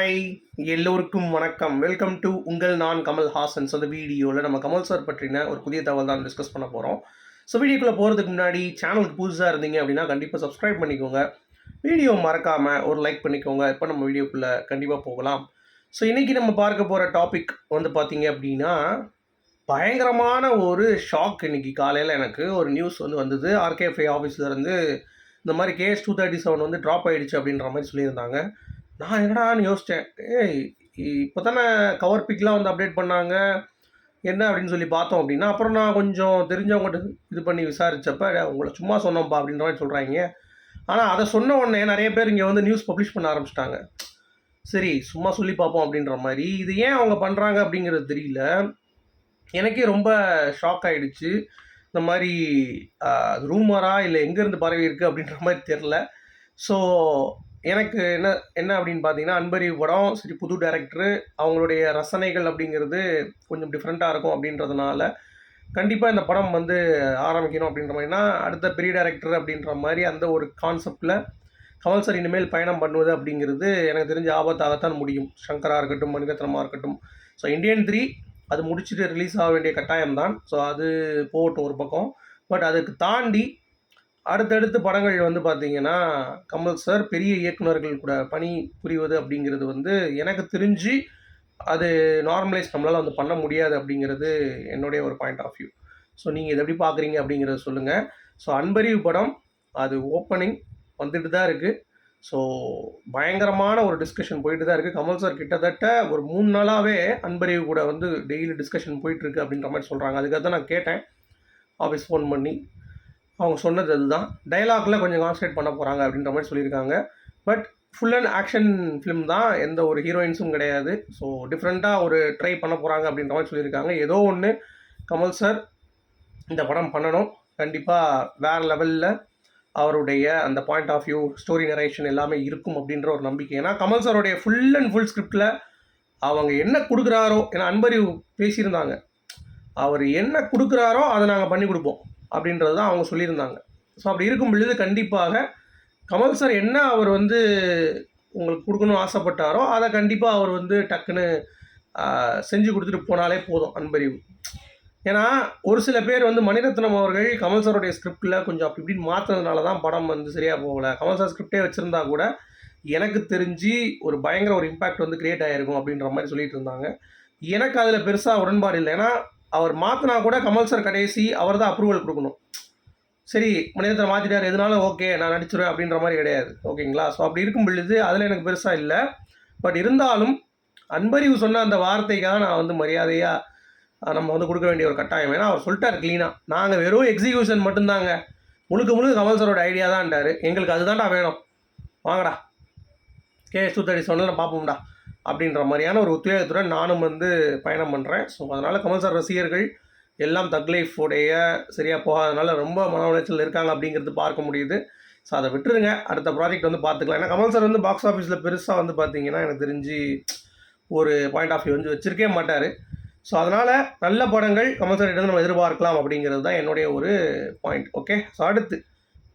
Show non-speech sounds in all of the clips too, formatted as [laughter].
Hi எல்லோருக்கும் வணக்கம். Welcome to உங்கள் நான் கமல் ஹாசன்ஸ் அந்த வீடியோவில் நம்ம கமல் சார் பற்றின ஒரு புதிய தகவல் தான் டிஸ்கஸ் பண்ண போகிறோம் ஸோ வீடியோக்குள்ளே போகிறதுக்கு முன்னாடி சேனலுக்கு புதுசாக இருந்தீங்க அப்படின்னா கண்டிப்பாக சப்ஸ்கிரைப் பண்ணிக்கோங்க. வீடியோ மறக்காமல் ஒரு லைக் பண்ணிக்கோங்க. இப்போ நம்ம வீடியோக்குள்ளே கண்டிப்பாக போகலாம். ஸோ இன்றைக்கி நம்ம பார்க்க போகிற டாபிக் வந்து பார்த்தீங்க அப்படின்னா பயங்கரமான ஒரு ஷாக் இன்றைக்கி காலையில் எனக்கு ஒரு நியூஸ் வந்து வந்தது. ஆர்கேஎஃப்ஐ ஆஃபீஸ்லேருந்து இந்த மாதிரி K S two thirty seven வந்து ட்ராப் ஆகிடுச்சு அப்படின்ற மாதிரி சொல்லியிருந்தாங்க. நான் என்னடான்னு யோசித்தேன் ஏய் இப்போ தானே கவர் பிக்லாம் வந்து அப்டேட் பண்ணாங்க. என்ன அப்படின்னு சொல்லி பார்த்தோம் அப்படின்னா அப்புறம் நான் கொஞ்சம் தெரிஞ்சவங்ககிட்ட இது பண்ணி விசாரித்தப்ப உங்களை சும்மா சொன்னோம்ப்பா அப்படின்ற மாதிரி சொல்கிறாங்க ஆனால் அதை சொன்ன உடனே நிறைய பேர் இங்கே வந்து நியூஸ் பப்ளிஷ் பண்ண ஆரம்பிச்சிட்டாங்க. சரி சும்மா சொல்லி பார்ப்போம் அப்படின்ற மாதிரி. இது ஏன் அவங்க பண்ணுறாங்க அப்படிங்கிறது தெரியல. எனக்கே ரொம்ப ஷாக் ஆகிடுச்சு இந்த மாதிரி ரூமரா இல்லை எங்கேருந்து பரவி இருக்கு அப்படின்ற மாதிரி தெரில ஸோ எனக்கு என்ன என்ன அப்படின்னு பார்த்தீங்கன்னா அன்பறிவு படம் சரி புது டேரக்டரு அவங்களுடைய ரசனைகள் அப்படிங்கிறது கொஞ்சம் டிஃப்ரெண்ட்டாக இருக்கும் அப்படின்றதுனால கண்டிப்பாக இந்த படம் வந்து ஆரம்பிக்கணும் அப்படின்ற மாதிரினா அடுத்த பெரிய டேரக்டர் அப்படின்ற மாதிரி அந்த ஒரு கான்செப்டில் கமல் சார் இனிமேல் பயணம் பண்ணுவது அப்படிங்கிறது எனக்கு தெரிஞ்ச ஆபத்தாகத்தான் முடியும். சங்கராக இருக்கட்டும் மணிரத்னமாக இருக்கட்டும். ஸோ இந்தியன் த்ரீ அது முடிச்சுட்டு ரிலீஸ் ஆக வேண்டிய கட்டாயம் தான் ஸோ அது போகட்டும் ஒரு பக்கம். பட் அதுக்கு தாண்டி அடுத்தடுத்து படங்கள் வந்து பார்த்தீங்கன்னா கமல் சார் பெரிய இயக்குனர்கள் கூட பணி புரிவது அப்படிங்கிறது வந்து எனக்கு தெரிஞ்சு அது நார்மலைஸ் நம்மளால் வந்து பண்ண முடியாது அப்படிங்கிறது என்னுடைய ஒரு பாயிண்ட் ஆஃப் வியூ ஸோ நீங்கள் இதை எப்படி பார்க்குறீங்க அப்படிங்கிறத சொல்லுங்கள் ஸோ அன்பறிவு படம் அது ஓப்பனிங் வந்துட்டு தான் இருக்குது ஸோ பயங்கரமான ஒரு டிஸ்கஷன் போயிட்டு தான் இருக்குது கமல் சார் கிட்டத்தட்ட ஒரு மூணு நாளாகவே அன்பறிவு கூட வந்து டெய்லி டிஸ்கஷன் போயிட்டுருக்கு அப்படின்ற மாதிரி சொல்கிறாங்க அதுக்காக தான் நான் கேட்டேன். ஆஃபீஸ் ஃபோன் பண்ணி. அவங்க சொன்னது அதுதான். டைலாக்ல கொஞ்சம் கான்சன்ட்ரேட் பண்ண போகிறாங்க அப்படின்ற மாதிரி சொல்லியிருக்காங்க. But full and action film தான். எந்த ஒரு ஹீரோயின்ஸும் கிடையாது. ஸோ டிஃப்ரெண்ட்டாக ஒரு ட்ரை பண்ண போகிறாங்க அப்படின்ற மாதிரி சொல்லியிருக்காங்க. ஏதோ ஒன்று கமல் சார் இந்த படம் பண்ணணும். கண்டிப்பாக வேறு லெவலில் அவருடைய அந்த point of view story narration எல்லாமே இருக்கும் அப்படின்ற ஒரு நம்பிக்கை. ஏன்னா கமல் சாருடைய ஃபுல் அண்ட் ஃபுல் ஸ்கிரிப்டில் அவங்க என்ன கொடுக்குறாரோ ஏன்னா அன்பறிவு பேசியிருந்தாங்க. அவர் என்ன கொடுக்குறாரோ அதை நாங்கள் பண்ணி கொடுப்போம். அப்படின்றது தான் அவங்க சொல்லியிருந்தாங்க. ஸோ அப்படி இருக்கும் பொழுது கண்டிப்பாக கமல் சார் என்ன அவர் வந்து உங்களுக்கு கொடுக்கணும்னு ஆசைப்பட்டாரோ அதை கண்டிப்பாக அவர் வந்து டக்குன்னு செஞ்சு கொடுத்துட்டு போனாலே போதும் அன்பறிவு. ஏன்னா ஒரு சில பேர் வந்து மணிரத்னம் அவர்கள் கமல் சாருடைய ஸ்கிரிப்டில் கொஞ்சம் அப்படி இப்படின்னு மாற்றினதுனால தான் படம் வந்து சரியாக போகலை. கமல் சார் ஸ்கிரிப்டே வச்சுருந்தா கூட எனக்கு தெரிஞ்சு ஒரு பயங்கர ஒரு இம்பேக்ட் வந்து க்ரியேட் ஆகிருக்கும் அப்படின்ற மாதிரி சொல்லிட்டு இருந்தாங்க. எனக்கு அதில் பெருசாக உடன்பாடு இல்லை. ஏன்னா அவர் மாற்றினா கூட கமல் சார் கடைசி அவர் தான் அப்ரூவல் கொடுக்கணும். சரி மனிதத்தில் மாற்றிட்டார் எதுனாலும் ஓகே நான் நடிச்சிருவேன் அப்படின்ற மாதிரி கிடையாது. ஓகேங்களா ஸோ அப்படி இருக்கும் பொழுது அதில் எனக்கு பெருசாக இல்லை. பட் இருந்தாலும் அன்பறிவு சொன்ன அந்த வார்த்தைக்காக நான் வந்து மரியாதையாக நம்ம வந்து கொடுக்க வேண்டிய ஒரு கட்டாயம். ஏன்னா அவர் சொல்லிட்டார் க்ளீனாக நாங்கள் வெறும் எக்ஸிக்யூஷன் மட்டும்தாங்க. முழுக்க முழுக்க கமல் சாரோட ஐடியா தான்டாரு எங்களுக்கு அதுதான்டா வேணும். வாங்கடா. கே சுத்தடி சொன்னால் பார்ப்போம்டா அப்படின்ற மாதிரியான ஒரு உத்வேகத்துடன் நானும் வந்து பயணம் பண்ணுறேன் ஸோ அதனால் கமல் சார் ரசிகர்கள் எல்லாம் தக் லைஃப் உடைய சரியாக போகாதனால ரொம்ப மன உளைச்சல் இருக்காங்க அப்படிங்கிறது பார்க்க முடியுது. ஸோ அதை விட்டுருங்க. அடுத்த ப்ராஜெக்ட் வந்து பார்த்துக்கலாம். ஏன்னா கமல் சார் வந்து பாக்ஸ் ஆஃபீஸில் பெருசாக வந்து பார்த்தீங்கன்னா எனக்கு தெரிஞ்சு ஒரு பாயிண்ட் ஆஃப் வியூ வந்து வச்சுருக்கே மாட்டார். ஸோ அதனால் நல்ல படங்கள் கமல் சார் கிட்ட நம்ம எதிர்பார்க்கலாம் அப்படிங்கிறது தான் என்னுடைய ஒரு பாயிண்ட் ஓகே ஸோ அடுத்து.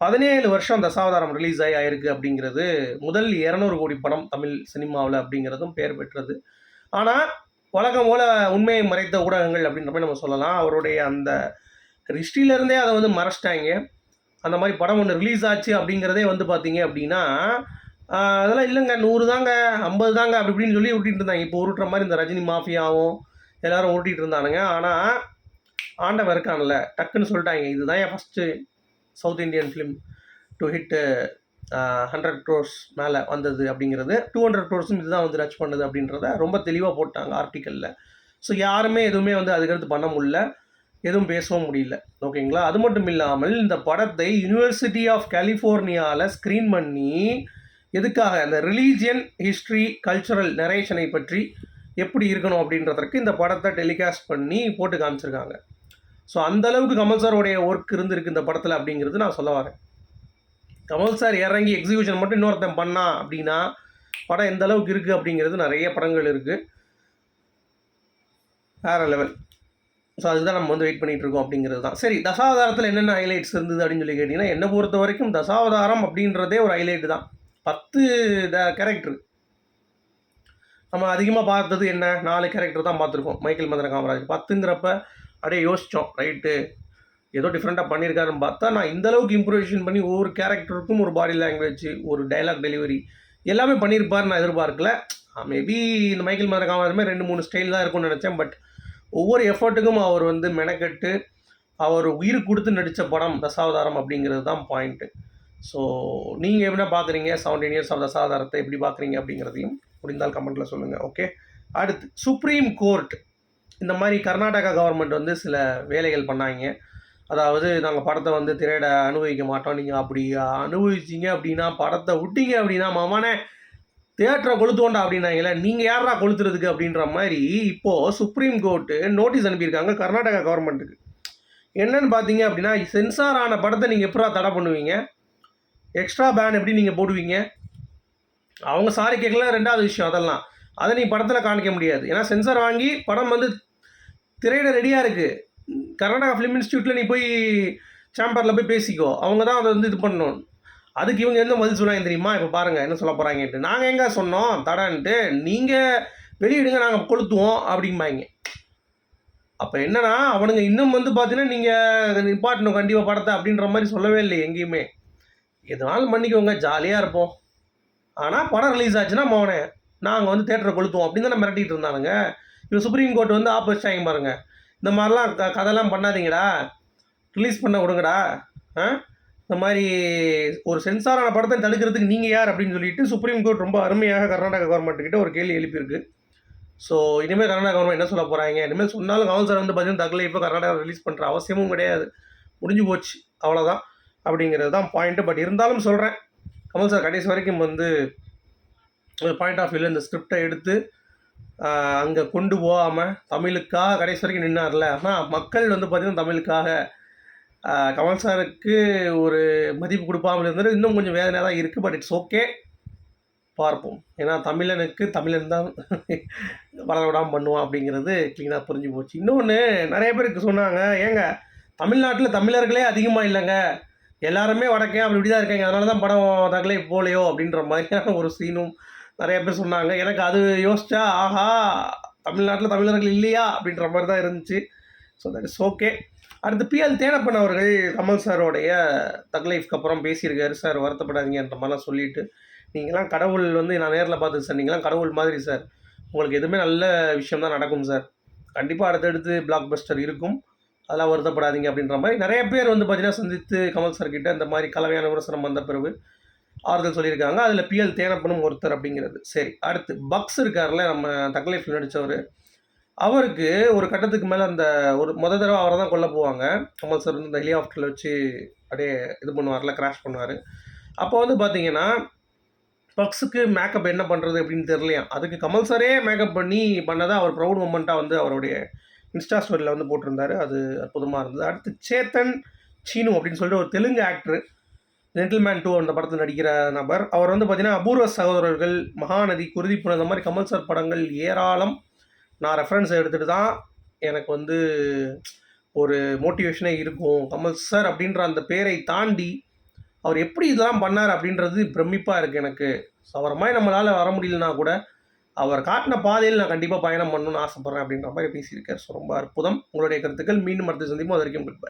பதினேழு வருஷம் தசாவதாரம் ரிலீஸ் ஆகி ஆயிருக்கு அப்படிங்கிறது முதல் இரநூறு கோடி படம் தமிழ் சினிமாவில் அப்படிங்கிறதும் பெயர் பெற்றது. ஆனால் உலகம் போல உண்மையை மறைத்த ஊடகங்கள் அப்படின்ற மாதிரி நம்ம சொல்லலாம். அவருடைய அந்த ஹிஸ்ட்ரியிலேருந்தே அதை வந்து மறைச்சிட்டாங்க. அந்த மாதிரி படம் ஒன்று ரிலீஸ் ஆச்சு அப்படிங்கிறதே வந்து பார்த்தீங்க அப்படின்னா அதெல்லாம் இல்லைங்க. நூறு தாங்க ஐம்பது தாங்க அப்படி இப்படின்னு சொல்லி விட்டிட்டு இருந்தாங்க. இப்போ உருட்டுற மாதிரி இந்த ரஜினி மாஃபியாவும் எல்லாரும் உருட்டிகிட்டு இருந்தானுங்க. ஆனால் ஆண்டவர் இருக்கான்ல டக்குன்னு சொல்லிட்டாங்க. இதுதான் என் first South Indian film to hit hundred crores மேலே வந்தது அப்படிங்கிறது. டூ ஹண்ட்ரட் க்ரோர்ஸும் இதுதான் வந்து ரச் பண்ணுது அப்படின்றத ரொம்ப தெளிவாக போட்டாங்க ஆர்டிக்கலில் ஸோ யாருமே எதுவுமே வந்து அதுக்கடுத்து பண்ண முடியல. எதுவும் பேசவும் முடியல. ஓகேங்களா? அது மட்டும் இல்லாமல் இந்த படத்தை யுனிவர்சிட்டி ஆஃப் கலிஃபோர்னியாவில் ஸ்க்ரீன் பண்ணி எதுக்காக? அந்த ரிலீஜியன் ஹிஸ்ட்ரி கல்ச்சுரல் நரேஷனை பற்றி எப்படி இருக்கணும் அப்படின்றதற்கு இந்த படத்தை டெலிகாஸ்ட் பண்ணி போட்டு காமிச்சிருக்காங்க. ஸோ அந்த அளவுக்கு கமல் சாரோடைய ஒர்க் இருந்திருக்கு இந்த படத்தில் அப்படிங்கிறது நான் சொல்ல வரேன். கமல் சார் இறங்கி எக்ஸிகியூஷன் மட்டும் இன்னொருத்தன் பண்ணா அப்படின்னா படம் எந்த அளவுக்கு இருக்குது அப்படிங்கிறது நிறைய படங்கள் இருக்குது வேறு லெவல் ஸோ அதுதான் நம்ம வந்து வெயிட் பண்ணிகிட்டு இருக்கோம் அப்படிங்கிறது தான். சரி தசாவதாரத்தில் என்னென்ன ஹைலைட்ஸ் இருந்தது அப்படின்னு சொல்லி கேட்டிங்கன்னா என்னை பொறுத்த வரைக்கும் தசாவதாரம் அப்படின்றதே ஒரு ஹைலைட் தான். பத்து த கேரக்டர் நம்ம அதிகமாக பார்த்தது என்ன? நாலு கேரக்டர் தான் பார்த்துருக்கோம். மைக்கேல் மந்திர காமராஜ். பத்துங்கிறப்ப அப்படியே யோசித்தோம் ரைட்டு ஏதோ டிஃப்ரெண்ட்டாக பண்ணியிருக்காருன்னு பார்த்தா நான் இந்த அளவுக்கு இம்ப்ரூவேஷன் பண்ணி ஒவ்வொரு கேரக்டருக்கும் ஒரு பாடி லாங்குவேஜ் ஒரு டைலாக் டெலிவரி எல்லாமே பண்ணியிருப்பார் நான் எதிர்பார்க்கல. மேபி இந்த மைக்கேல் மதன காமராஜ் ரெண்டு மூணு ஸ்டைல் தான் இருக்கும்னு நினச்சேன் பட் ஒவ்வொரு எஃபர்ட்டுக்கும் அவர் வந்து மெனக்கெட்டு அவர் உயிர் கொடுத்து நடித்த படம் தசாவதாரம் அப்படிங்கிறது தான் பாயிண்ட்டு ஸோ நீங்கள் எப்படி பார்க்குறீங்க செவன்டீன் இயர்ஸ் ஆஃப் தசாவதாரத்தை எப்படி பார்க்குறீங்க அப்படிங்கிறதையும் முடிந்தால் கமெண்ட்டில் சொல்லுங்கள் ஓகே அடுத்து சுப்ரீம் கோர்ட் இந்த மாதிரி கர்நாடகா கவர்மெண்ட் வந்து சில வேலைகள் பண்ணாங்க. அதாவது நாங்கள் படத்தை வந்து திரையிட அனுபவிக்க மாட்டோம். நீங்கள் அப்படி அனுபவிச்சிங்க அப்படின்னா படத்தை விட்டீங்க அப்படின்னா மாமானே தேட்டரை கொளுத்துவோண்டா அப்படின்னாங்களே நீங்கள் யாரா கொளுத்துறதுக்கு அப்படின்ற மாதிரி இப்போது சுப்ரீம் கோர்ட்டு நோட்டீஸ் அனுப்பியிருக்காங்க கர்நாடகா கவர்மெண்ட்டுக்கு என்னன்னு பார்த்தீங்க அப்படின்னா சென்சார் ஆன படத்தை நீங்கள் எப்படா தடை பண்ணுவீங்க? எக்ஸ்ட்ரா பேன் எப்படி நீங்கள் போடுவீங்க? அவங்க சாரி கேட்கல ரெண்டாவது விஷயம் அதெல்லாம். அதை நீ படத்தில் காணிக்க முடியாது. ஏன்னா சென்சார் வாங்கி படம் வந்து திரையிட ரெடியாக இருக்குது கர்நாடகா ஃபிலிம் இன்ஸ்டியூட்டில் நீ போய் சேம்பரில் போய் பேசிக்கோ. அவங்க தான் அதை வந்து இது பண்ணணும். அதுக்கு இவங்க எந்த பதில் சொன்னாங்க தெரியுமா? இப்போ பாருங்கள் என்ன சொல்ல போகிறாங்கன்ட்டு நாங்கள் எங்கே சொன்னோம்? தடான்ட்டு நீங்கள் வெளியிடுங்க நாங்கள் கொளுத்துவோம் அப்படிம்பாங்க. அப்போ என்னன்னா அவனுங்க இன்னும் வந்து பார்த்தீங்கன்னா நீங்கள் நிப்பாட்டணும் கண்டிப்பாக படத்தை அப்படின்ற மாதிரி சொல்லவே இல்லை எங்கேயுமே. எதுனாலும் பண்ணிக்கோங்க ஜாலியாக இருப்போம். ஆனால் படம் ரிலீஸ் ஆச்சுன்னா மோனே நாங்கள் வந்து தேட்டரை கொளுத்துவோம் அப்படின்னு தானே மிரட்டிகிட்டு இருந்தானுங்க. இப்போ சுப்ரீம் கோர்ட் வந்து ஆப்போசிட்டாங்க பாருங்க. இந்த மாதிரிலாம் க கதைலாம் பண்ணாதீங்கடா. ரிலீஸ் பண்ண விடுங்கடா ஆ? இந்த மாதிரி ஒரு சென்சாரான படத்தை தடுக்கிறதுக்கு நீங்கள் யார் அப்படின்னு சொல்லிட்டு சுப்ரீம் கோர்ட் ரொம்ப அருமையாக கர்நாடகா கவர்மெண்ட்டுக்கிட்ட ஒரு கேள்வி எழுப்பியிருக்கு. ஸோ இனிமேல் கர்நாடகா கவர்மெண்ட் என்ன சொல்ல போகிறாங்க இனிமேல் சொன்னாலும் கமல் சார் வந்து பார்த்தீங்கன்னா தகவலை இப்போ கர்நாடகா ரிலீஸ் பண்ணுற அவசியமும் கிடையாது. முடிஞ்சு போச்சு. அவ்வளோதான் அப்படிங்கிறது தான் பாயிண்ட்டு பட் இருந்தாலும் சொல்கிறேன் கமல் சார் கடைசி வரைக்கும் வந்து பாயிண்ட் ஆஃப் வியூவில் இந்த ஸ்கிரிப்டை எடுத்து அங்கே கொண்டு போகாமல் தமிழுக்காக கடைசி வரைக்கும் நின்னார்ல. ஆனால் மக்கள் வந்து பார்த்திங்கன்னா தமிழுக்காக கமல் சாருக்கு ஒரு மதிப்பு கொடுப்பாமல் இருந்தது. இன்னும் கொஞ்சம் வேதனையாக தான் இருக்குது பட் இட்ஸ் ஓகே பார்ப்போம். ஏன்னா தமிழனுக்கு தமிழன் தான் [laughs] வளர விடாமல் பண்ணுவான் அப்படிங்கிறது க்ளீனாக புரிஞ்சு போச்சு. இன்னொன்று நிறைய பேருக்கு சொன்னாங்க ஏங்க தமிழ்நாட்டில் தமிழர்களே அதிகமாக இல்லைங்க. எல்லாருமே வடக்கே அப்படி இப்படி தான் இருக்காங்க. அதனால தான் படம் தகலை போலையோ அப்படின்ற மாதிரியான ஒரு சீனும் நிறைய பேர் சொன்னாங்க. எனக்கு அது யோசிச்சா ஆஹா தமிழ்நாட்டில் தமிழர்கள் இல்லையா? அப்படின்ற மாதிரி தான் இருந்துச்சு. ஸோ தட் இஸ் ஓகே அடுத்து பிஎல் தேனப்பன் அவர்கள் கமல் சாரோடைய தக்லைஃப்க்கு அப்புறம் பேசியிருக்காரு. சார் வருத்தப்படாதீங்கன்ற மாதிரிலாம் சொல்லிட்டு நீங்களாம் கடவுள் வந்து நான் நேரில் பார்த்து சார். நீங்களாம் கடவுள் மாதிரி சார். உங்களுக்கு எதுவுமே நல்ல விஷயம் தான் நடக்கும் சார். கண்டிப்பாக அடுத்தடுத்து பிளாக் பஸ்டர் இருக்கும். அதெல்லாம் வருத்தப்படாதீங்க அப்படின்ற மாதிரி நிறைய பேர் வந்து பார்த்தீங்கன்னா சந்தித்து கமல் சார் கிட்ட இந்த மாதிரி கலவையான விமர்சனம் வந்த பிறகு ஆறுதல் சொல்லியிருக்காங்க. அதில் பிஎல் தேனப்பனும் ஒருத்தர் அப்படிங்கிறது. சரி அடுத்து பக்ஸ் இருக்கார்ல நம்ம தக்லைஃப் நடித்தவர் அவருக்கு ஒரு கட்டத்துக்கு மேலே அந்த ஒரு முத தடவை அவரை தான் கொல்ல போவாங்க. கமல் சார் வந்து இந்த ஹெலிகாப்டரில் வச்சு அப்படியே இது பண்ணுவார்ல கிராஷ் பண்ணுவார். அப்போ வந்து பார்த்தீங்கன்னா பக்ஸுக்கு மேக்கப் என்ன பண்ணுறது அப்படின்னு தெரியலையா? அதுக்கு கமல் சாரே மேக்கப் பண்ணி பண்ணதான் அவர் ப்ரௌட் மூமெண்ட்டாக வந்து அவருடைய இன்ஸ்டா ஸ்டோரியில் வந்து போட்டிருந்தாரு. அது அற்புதமாக இருந்தது. அடுத்து சேத்தன் சீனு அப்படின்னு சொல்லிட்டு ஒரு தெலுங்கு ஆக்டர் ஜென்டில்மேன் டூ அந்த படத்தில் நடிக்கிற நபர். அவர் வந்து பார்த்தீங்கன்னா அபூர்வ சகோதரர்கள் மகாநதி குருதி புனல் இந்த மாதிரி கமல் சார் படங்கள் ஏராளம். நான் ரெஃபரன்ஸ் எடுத்துகிட்டு தான் எனக்கு வந்து ஒரு மோட்டிவேஷனே இருக்கும். கமல் சார் அப்படின்ற அந்த பேரை தாண்டி அவர் எப்படி இதெல்லாம் பண்ணார் அப்படின்றது பிரமிப்பாக இருக்குது எனக்கு. ஸோ மாதிரி நம்மளால் வர முடியலனா கூட அவர் காட்டின பாதையில் நான் கண்டிப்பாக பயணம் பண்ணணும்னு ஆசைப்பட்றேன் அப்படின்ற மாதிரி பேசியிருக்கார். ஸோ ரொம்ப அற்புதம். உங்களுடைய கருத்துக்கள் மீண்டும் அடுத்து சந்திப்போம். அது வரைக்கும் goodbye.